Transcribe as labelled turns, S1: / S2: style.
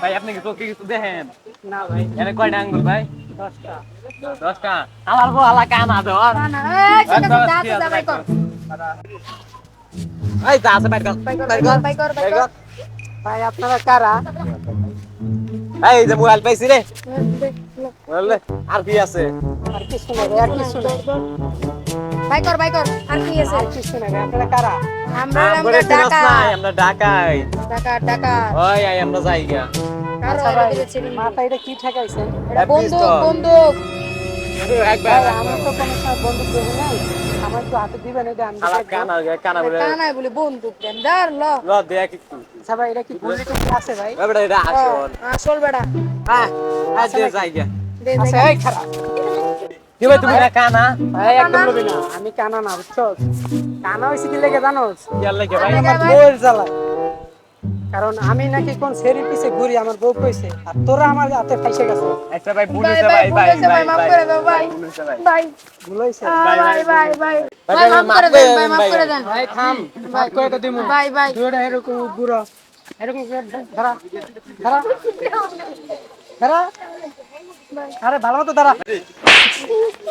S1: ভাই আপনি কি চোখে কিছু দেখেন?
S2: না ভাই।
S1: এনে কয়টা আঙ্গুল ভাই?
S2: দশটা।
S1: দশটা। আমার বলা কানা ধর
S3: কান্না এই যা আছে, যা বাই কর।
S1: বাইর কর।
S2: ভাই আপনারা কারা?
S1: এই যে মোবাইল পাইছি রে।
S3: দে,
S1: আর কি আছে?
S2: আর কিছু আর কিছু
S3: বাই কর বাই কর। আর কি আছে?
S2: কিছু না আপনারা কারা?
S3: আমরা
S1: আমরা
S3: ঢাকা।
S1: আমরা ঢাকাই
S3: ঢাকা ঢাকা।
S1: ওই আই আমরা
S3: কারও
S2: আচ্ছা ভাই। মাথা এটা কি ঠেকাইছেন
S3: এটা বন্দুক বন্দুক।
S1: একবার
S2: আমার তো কোনো বন্দুক দেবে নাই। আমার তো হাতে দিবেন এটা আমি।
S1: কানা কানা বলে
S3: কানাই বলে বন্দুক দেন। দার ল।
S1: ল দেখ একটু।
S2: আচ্ছা এটা কি গুলি টুলি আছে ভাই?
S1: এটা আসল।
S3: আসল বেড়া
S1: হ্যাঁ আজ দে জায়গা
S3: দে দে
S2: খারাপ
S1: কি ভাই তুমি না? কানা
S2: ভাই একদম লবি না। আমি কানা না বুঝছ? কানা হয়েছে কি লেগে জানোস?
S1: কি লাগে ভাই।
S3: আমি
S2: আমার? বউয়ের জ্বালা কারণ আমি নাকি কোন সেরি পিছে ঘুরি আমার বউ কইছে আর তোরা আমার হাতে ফাইসে গেছে।
S1: আচ্ছা ভাই
S3: ভাই
S1: পুলিশে
S3: ভাই
S1: ভাই ভাই
S3: ভাই মাফ করে দাও ভাই
S1: ভাই।
S3: ভাই।
S2: ভুল
S3: ভাই ভাই ভাই
S1: ভাই,
S3: মাফ করে দেন ভাই মাফ করে দেন।
S2: ভাই থাম। ভাই তো দিমু?
S3: ভাই ভাই।
S2: দুইটা এরকম বুড়ো। এরকম ধরা। ধরা। ধরা। আরে ভালো মতো ধরা